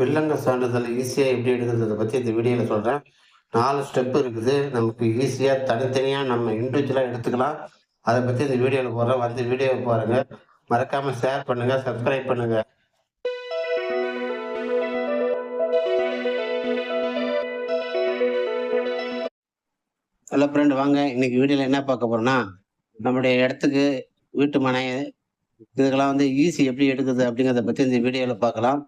வில்லங்க சான்றிதழ் ஈஸியாக எப்படி எடுக்கிறத பற்றி இந்த வீடியோவில் சொல்கிறேன் நாலு ஸ்டெப் இருக்குது. நமக்கு ஈஸியாக தனித்தனியாக நம்ம இண்டிவிஜுவலாக எடுத்துக்கலாம். அதை பற்றி இந்த வீடியோவில் போடுறேன். வந்து வீடியோவை பாருங்கள் மறக்காமல் ஷேர் பண்ணுங்கள் சப்ஸ்கிரைப் பண்ணுங்கள் ஹலோ ஃப்ரெண்டு வாங்க. இன்னைக்கு வீடியோவில் என்ன பார்க்க போகிறோம்னா நம்முடைய இடத்துக்கு வீட்டு மனை இதுக்கெல்லாம் வந்து ஈஸி எப்படி எடுக்குது அப்படிங்கிறத பற்றி இந்த வீடியோவில் பார்க்கலாம்.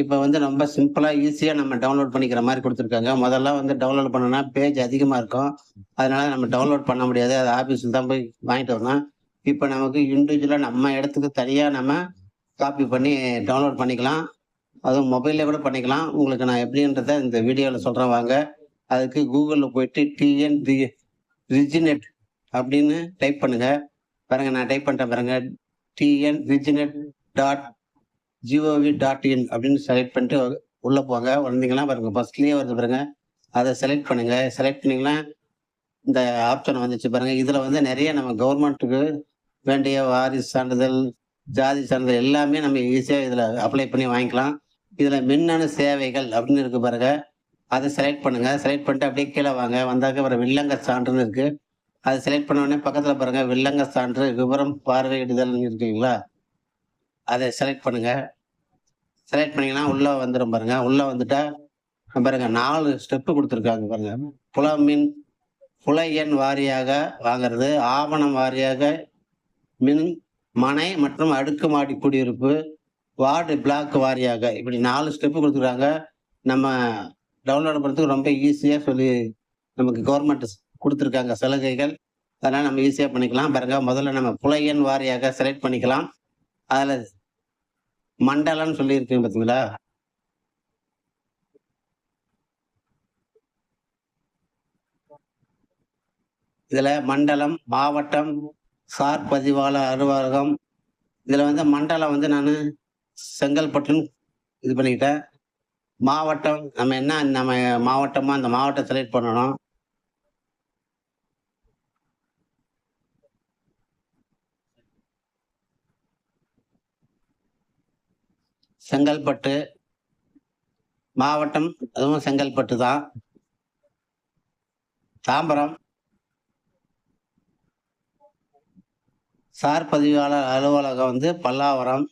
இப்போ வந்து ரொம்ப சிம்பிளாக ஈஸியாக நம்ம டவுன்லோட் பண்ணிக்கிற மாதிரி கொடுத்துருக்காங்க. முதல்ல வந்து டவுன்லோட் பண்ணோன்னா பேஜ் அதிகமாக இருக்கும். அதனால நம்ம டவுன்லோட் பண்ண முடியாது. அது ஆஃபீஸில் தான் போய் வாங்கிட்டு வரணும். இப்போ நமக்கு இண்டிவிஜுவலாக நம்ம இடத்துக்கு தனியாக நம்ம காப்பி பண்ணி டவுன்லோட் பண்ணிக்கலாம். அதுவும் மொபைலில் கூட பண்ணிக்கலாம். உங்களுக்கு நான் எப்படின்றத இந்த வீடியோவில் சொல்கிறேன் வாங்க. அதுக்கு கூகுளில் போயிட்டு டிஎன் ரிஜினெட் அப்படின்னு டைப் பண்ணுங்கள் பாருங்கள் நான் டைப் பண்ணிட்டேன் பாருங்கள் TN reginet dot gov dot in அப்படின்னு செலக்ட் பண்ணிட்டு உள்ளே போங்க. வந்தீங்கன்னா பாருங்க ஃபர்ஸ்ட்லேயே வருது பாருங்க. அதை செலக்ட் பண்ணுங்க. செலக்ட் பண்ணிங்கன்னா இந்த ஆப்ஷன் வந்துச்சு பாருங்க. இதில் வந்து நிறைய நம்ம கவர்மெண்ட்டுக்கு வேண்டிய வாரிசு சான்றிதழ் ஜாதி சான்றிதழ் எல்லாமே நம்ம ஈஸியாக இதில் அப்ளை பண்ணி வாங்கிக்கலாம். இதில் மின்னணு சேவைகள் அப்படின்னு இருக்கு பாருங்க. அதை செலக்ட் பண்ணுங்க. செலக்ட் பண்ணிட்டு அப்படியே கீழே வாங்க. வந்தாக்க வர வில்லங்க சான்றுன்னு இருக்கு. அதை செலக்ட் பண்ண உடனே பக்கத்தில் பாருங்க வில்லங்க சான்று விவரம் பார்வையிடுதல் இருக்குங்களா அதை செலக்ட் பண்ணுங்க. செலக்ட் பண்ணீங்கன்னா உள்ள வந்துடும் பாருங்க. உள்ள வந்துட்டா பாருங்க நாலு ஸ்டெப்பு கொடுத்துருக்காங்க பாருங்க. புலமின் புல எண் வாரியாக வாங்குறது ஆவணம் வாரியாக மின் மனை மற்றும் அடுக்குமாடி குடியிருப்பு வார்டு பிளாக் வாரியாக. இப்படி நாலு ஸ்டெப்பு கொடுத்துருக்காங்க. நம்ம டவுன்லோட் பண்ணுறதுக்கு ரொம்ப ஈஸியாக சொல்லி நமக்கு கவர்மெண்ட் கொடுத்துருக்காங்க சலுகைகள். அதனால் நம்ம ஈஸியாக பண்ணிக்கலாம். பாருங்க முதல்ல நம்ம புலையன் வாரியாக செலக்ட் பண்ணிக்கலாம். அதில் மண்டலம்னு சொல்லியிருக்கேன் பார்த்தீங்களா இதில் மண்டலம் மாவட்டம் சார் பதிவாளர் அலுவலகம். இதில் வந்து மண்டலம் வந்து நான் செங்கல்பட்டுன்னு இது பண்ணிக்கிட்டேன். மாவட்டம் நம்ம என்ன நம்ம மாவட்டமாக அந்த மாவட்டம் செலக்ட் பண்ணணும். செங்கல்பட்டு மாவட்டம் அதுவும் செங்கல்பட்டு தான். தாம்பரம். சார் பதிவாளர் அலுவலகம் வந்து பல்லாவரம்.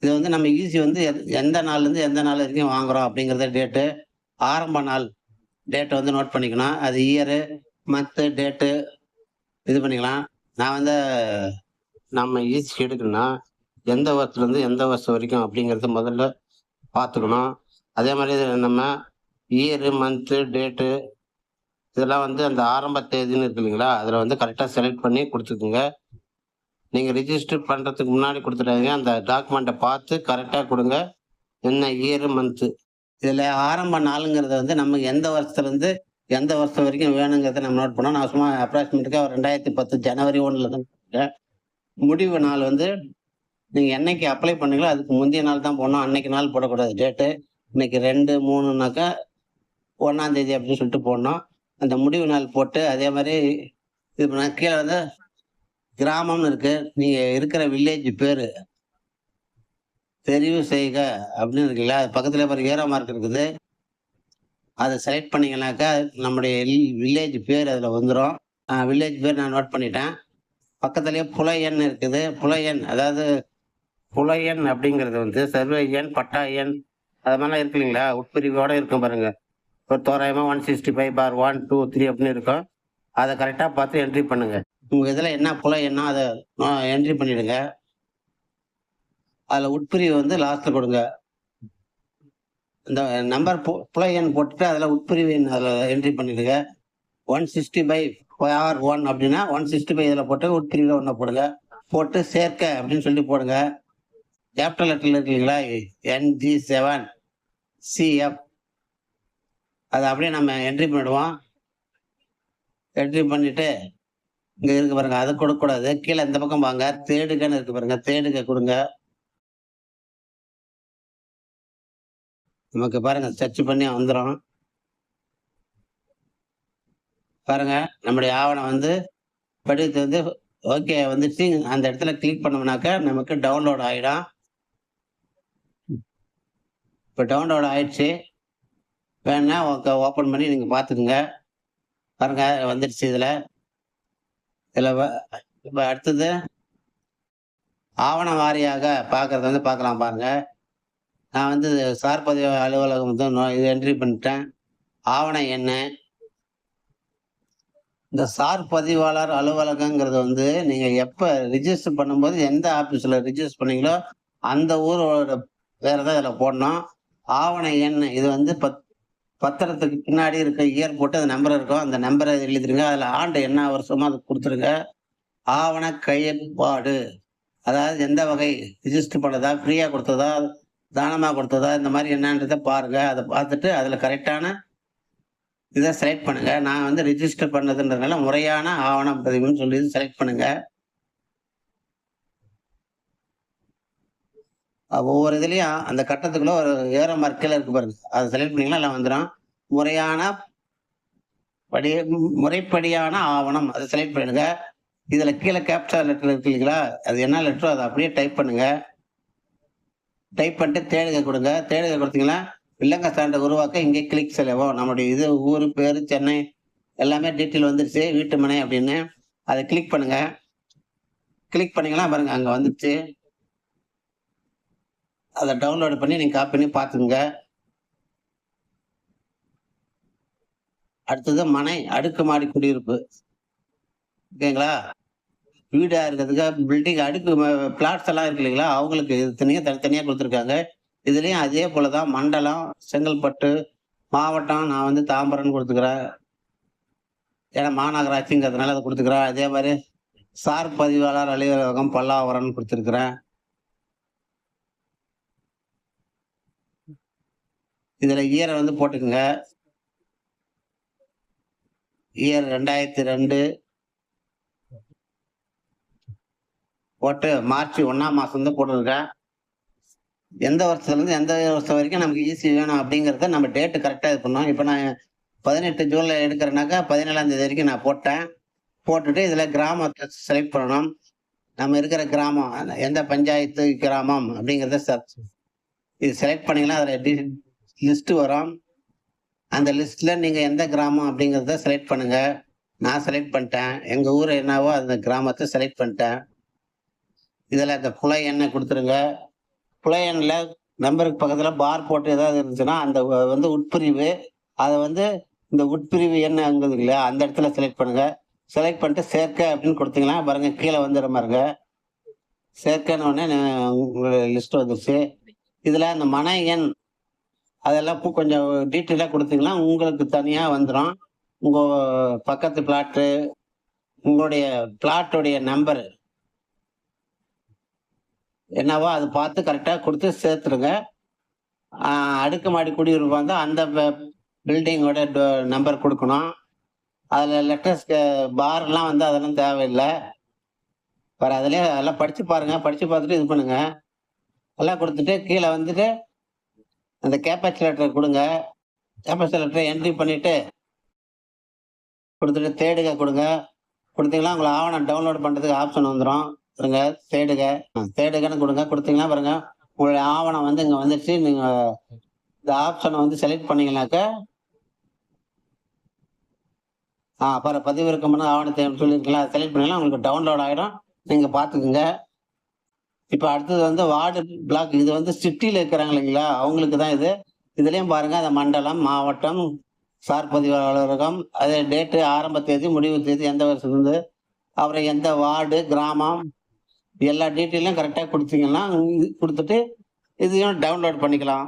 இது வந்து நம்ம ஈஸி வந்து எத்- எந்த நாள்லேருந்து எந்த நாள் வரைக்கும் வாங்குறோம் அப்படிங்கிறத டேட்டு ஆரம்ப நாள் டேட்டை வந்து நோட் பண்ணிக்கணும் அது இயரு மந்த்து டேட்டு இது பண்ணிக்கலாம். நான் வந்து நம்ம ஈஸி எடுக்கணும்னா எந்த வருஷத்துலேருந்து எந்த வருஷம் வரைக்கும் அப்படிங்கிறத முதல்ல பார்த்துக்கணும். அதே மாதிரி நம்ம இயரு மந்த்து டேட்டு இதெல்லாம் வந்து அந்த ஆரம்ப தேதின்னு இருக்கு இல்லைங்களா? அதில் வந்து கரெக்டாக செலக்ட் பண்ணி கொடுத்துக்குங்க. நீங்கள் ரிஜிஸ்டர் பண்ணுறதுக்கு முன்னாடி கொடுத்துட்டாங்க அந்த டாக்குமெண்ட்டை பார்த்து கரெக்டாக கொடுங்க. என்ன இயரு மந்த்து இதில் ஆரம்ப நாளுங்கிறத வந்து நம்ம எந்த வருஷத்துலேருந்து எந்த வருஷம் வரைக்கும் வேணுங்கிறத நம்ம நோட் பண்ணோம் நான் சும்மா அப்ராக்சிமேட்டுக்காக ரெண்டாயிரத்தி பத்து ஜனவரி ஒன்றில் தான் முடிவு நாள் வந்து நீங்கள் என்னைக்கு அப்ளை பண்ணீங்களோ அதுக்கு முந்தைய நாள் தான் போடணும். அன்னைக்கு நாள் போடக்கூடாது. டேட்டு இன்னைக்கு ரெண்டு மூணுனாக்கா ஒன்றாம் தேதி அப்படின்னு சொல்லிட்டு போடணும். அந்த முடிவு நாள் போட்டு அதே மாதிரி இது பண்ண கீழே வந்து கிராமம்னு இருக்கு. நீங்கள் இருக்கிற வில்லேஜ் பேர் தெரிவு செய்க அப்படின்னு இருக்குல்ல. அது பக்கத்தில் ஒரு ஏரோ மார்க் இருக்குது. அதை செலக்ட் பண்ணீங்கன்னாக்கா நம்முடைய வில்லேஜ் பேர் அதில் வந்துடும் வில்லேஜ் பேர் நான் நோட் பண்ணிட்டேன். பக்கத்துலேயே புல எண் இருக்குது. புல எண் அதாவது புலையன் அப்படிங்கிறது வந்து சர்வே பட்டாயன் பட்டா அது மாதிரிலாம் இருக்கு இல்லைங்களா? உட்பிரிவோட இருக்கும் பாருங்க. ஒரு தோராயமாக one sixty five bar one two three அப்படின்னு இருக்கும். அதை கரெக்டாக பார்த்து என்ட்ரி பண்ணுங்க. உங்கள் இதில் என்ன புலையன்னா அதை என்ட்ரி பண்ணிடுங்க. அதில் உட்பிரிவு வந்து லாஸ்ட்டில் கொடுங்க. இந்த நம்பர் புல எண் போட்டுட்டு அதில் உட்பிரிவு எண் அதில் என்ட்ரி பண்ணிடுங்க. One sixty by R one அப்படின்னா ஒன் சிக்ஸ்டி ஃபைவ் இதில் போட்டு உட்பிரிவில் ஒன்று போடுங்க. போட்டு சேர்க்க அப்படின்னு சொல்லி போடுங்க. கேபிட்டல் லெட்டரில் இருக்கீங்களா என்ஜி செவன் சிஎஃப் அதை அப்படியே நம்ம என்ட்ரி பண்ணிடுவோம். என்ட்ரி பண்ணிட்டு இங்கே இருக்கு பாருங்க. அதை கொடுக்கக்கூடாது. கீழே இந்த பக்கம் வாங்க. தேடுகன்னு இருக்கு பாருங்க. தேடுக கொடுங்க. நமக்கு பாருங்க. சர்ச் பண்ணி வந்துடும் பாருங்க. நம்முடைய ஆவணம் வந்து படித்து வந்து ஓகே வந்துட்டு அந்த இடத்துல கிளிக் பண்ணோம்னாக்கா நமக்கு டவுன்லோட் ஆகிடும் இப்போ டவுன்லோட் ஆயிடுச்சு. வேணா ஓப்பன் பண்ணி நீங்கள் பார்த்துக்குங்க. பாருங்க வந்துடுச்சு இதில். இதில் இப்போ அடுத்தது ஆவண வாரியாக பார்க்கறது வந்து பார்க்கலாம் பாருங்கள் நான் வந்து சார் பதிவு அலுவலகம் வந்து நோ- இது என்ட்ரி பண்ணிட்டேன். ஆவணம் என்ன இந்த சார் பதிவாளர் அலுவலகங்கிறது வந்து நீங்கள் எப்போ ரிஜிஸ்டர் பண்ணும்போது எந்த ஆஃபீஸில் ரிஜிஸ்டர் பண்ணீங்களோ அந்த ஊரோட வேறு தான் இதில் போடணும். ஆவண எண் இது வந்து பத் பத்திரத்துக்கு பின்னாடி இருக்க இயர் போட்டு அந்த நம்பர் இருக்கும் அந்த நம்பரை எழுதிருங்க அதில் ஆண்டு என்ன வருஷமோ அதை கொடுத்துருங்க. ஆவண கையெழுப்பாடு. அதாவது எந்த வகை ரிஜிஸ்டர் பண்ணதா ஃப்ரீயாக கொடுத்ததா தானமாக கொடுத்ததா இந்த மாதிரி என்னன்றதை பாருங்கள் அதை பார்த்துட்டு அதில் கரெக்டான இதை செலக்ட் பண்ணுங்கள் நான் வந்து ரிஜிஸ்டர் பண்ணதுன்றதுனால முறையான ஆவணம் பதிவுன்னு சொல்லி செலக்ட் பண்ணுங்கள் ஒவ்வொரு இதுலயும் அந்த கட்டத்துக்குள்ள ஒரு ஏற மார்க்கில் இருக்கு பாருங்க. அதை செலக்ட் பண்ணீங்கன்னா எல்லாம் வந்துடும் முறையான படி முறைப்படியான ஆவணம். அதை செலக்ட் பண்ணுங்க. இதில் கீழே கேப்சா லெட்டர் இருக்கு இல்லைங்களா? அது என்ன லெட்டரோ அதை அப்படியே டைப் பண்ணுங்க. டைப் பண்ணிட்டு தேடுக கொடுங்க. தேடுக கொடுத்தீங்கன்னா வில்லங்க சான்றை உருவாக்க இங்கே கிளிக் செலவோம் நம்மளுடைய இது ஊர் பேர் சென்னை எல்லாமே டீட்டெயில் வந்துருச்சு. வீட்டு மனை அப்படின்னு அதை கிளிக் பண்ணுங்க. கிளிக் பண்ணிங்கன்னா பாருங்க அங்கே வந்துருச்சு. அதை டவுன்லோட் பண்ணி நீங்கள் காப்பி பண்ணி பார்த்துங்க அடுத்தது மனை அடுக்குமாடி குடியிருப்பு. ஓகேங்களா? வீடாக இருக்கிறதுக்கு பில்டிங் அடுக்கு பிளாட்ஸ் எல்லாம் இருக்கு இல்லைங்களா? அவங்களுக்கு இது தனியாக தனித்தனியாக கொடுத்துருக்காங்க. இதுலேயும் அதே போல தான் மண்டலம் செங்கல்பட்டு மாவட்டம் நான் வந்து தாம்பரம்னு கொடுத்துக்கிறேன். ஏன்னா மாநகராட்சிங்கிறதுனால அதை கொடுத்துக்கிறேன். அதே மாதிரி சார் பதிவாளர் அலுவலகம் பல்லாவரம்னு கொடுத்துருக்குறேன். இதில் இயரை வந்து போட்டுக்கோங்க. இயர் ரெண்டாயிரத்தி ரெண்டு. போட்டு மார்ச் ஒன்றாம் மாதம் தான் போட்டிருக்கேன் எந்த வருஷத்துலேருந்து எந்த வருஷம் வரைக்கும் நமக்கு ஈஸி வேணும் அப்படிங்கிறத நம்ம டேட்டு கரெக்டாக இது பண்ணோம். இப்போ நான் பதினெட்டு ஜூலை எடுக்கிறேனாக்கா பதினேழாம் தேதி வரைக்கும் நான் போட்டேன். போட்டுட்டு இதில் கிராமத்தை செலக்ட் பண்ணணும். நம்ம இருக்கிற கிராமம் எந்த பஞ்சாயத்து கிராமம் அப்படிங்கிறத இது செலக்ட் பண்ணிங்கன்னா அதில் லிஸ்ட்டு வரும். அந்த லிஸ்ட்டில் நீங்கள் எந்த கிராமம் அப்படிங்கிறத செலக்ட் பண்ணுங்கள் நான் செலக்ட் பண்ணிட்டேன். எங்கள் ஊர் என்னவோ அந்த கிராமத்தை செலக்ட் பண்ணிட்டேன். இதில் அந்த புலை எண்ணெய் கொடுத்துருங்க. புலை எண்ணில் நம்பருக்கு பக்கத்தில் பார் போட்டு ஏதாவது இருந்துச்சுன்னா அந்த வந்து உட்பிரிவு. அதை வந்து இந்த உட்பிரிவு என்னங்கிறது இல்லையா அந்த இடத்துல செலக்ட் பண்ணுங்க. செலக்ட் பண்ணிட்டு சேர்க்க அப்படின்னு கொடுத்தீங்கன்னா பாருங்க கீழே வந்துடுற பாருங்க சேர்க்கைன்னு உடனே உங்களுடைய லிஸ்ட் வந்துருச்சு. இதில் அந்த மன எண் அதெல்லாம் கொஞ்சம் டீட்டெயிலாக கொடுத்தீங்கன்னா உங்களுக்கு தனியாக வந்துடும் உங்கள் பக்கத்து பிளாட்டு உங்களுடைய பிளாட்டுடைய நம்பர் என்னவோ அது பார்த்து கரெக்டாக கொடுத்து சேர்த்துருங்க. அடுக்கு அடுக்குமாடி குடியிருப்பு வந்து அந்த பில்டிங்கோட நம்பர் கொடுக்கணும். அதில் லெட்டர்ஸ் பார்லாம் வந்து அதெல்லாம் தேவையில்லை. வேறு அதிலே அதெல்லாம் படித்து பாருங்கள் படித்து பார்த்துட்டு இது பண்ணுங்கள் எல்லாம் கொடுத்துட்டு கீழே வந்துட்டு அந்த கேபேக்ஸ் லெட்டர் கொடுங்க. கேபேக்ஸ் லெட்டரை என்ட்ரி பண்ணிவிட்டு கொடுத்துட்டு தேடுக கொடுங்க. கொடுத்தீங்கன்னா உங்களை ஆவணம் டவுன்லோட் பண்ணுறதுக்கு ஆப்ஷன் வந்துடும் பாருங்க தேடுக ஆ, தேடுகன்னு கொடுங்க. கொடுத்தீங்கன்னா பாருங்க உங்களுடைய ஆவணம் வந்து இங்கே வந்துட்டு நீங்கள் இந்த ஆப்ஷனை வந்து செலக்ட் பண்ணீங்கன்னாக்க ஆ அப்புறம் பதிவிறக்கம் பண்ண ஆவணத்தை சொல்லியிருக்கலாம் செலக்ட் பண்ணீங்கன்னா உங்களுக்கு டவுன்லோட் ஆகிடும் நீங்கள் பார்த்துக்குங்க. இப்போ அடுத்தது வந்து வார்டு பிளாக் இது வந்து சிட்டியில் இருக்கிறாங்க இல்லைங்களா? அவங்களுக்கு தான் இது. இதுலேயும் பாருங்க அந்த மண்டலம் மாவட்டம் சார் பதிவு அலுவலகம் அதே டேட்டு ஆரம்ப தேதி முடிவு தேதி எந்த வருஷத்துலேருந்து அப்புறம் எந்த வார்டு கிராமம் எல்லா டீட்டெயிலும் கரெக்டாக கொடுத்தீங்கன்னா இது கொடுத்துட்டு இதையும் டவுன்லோட் பண்ணிக்கலாம்.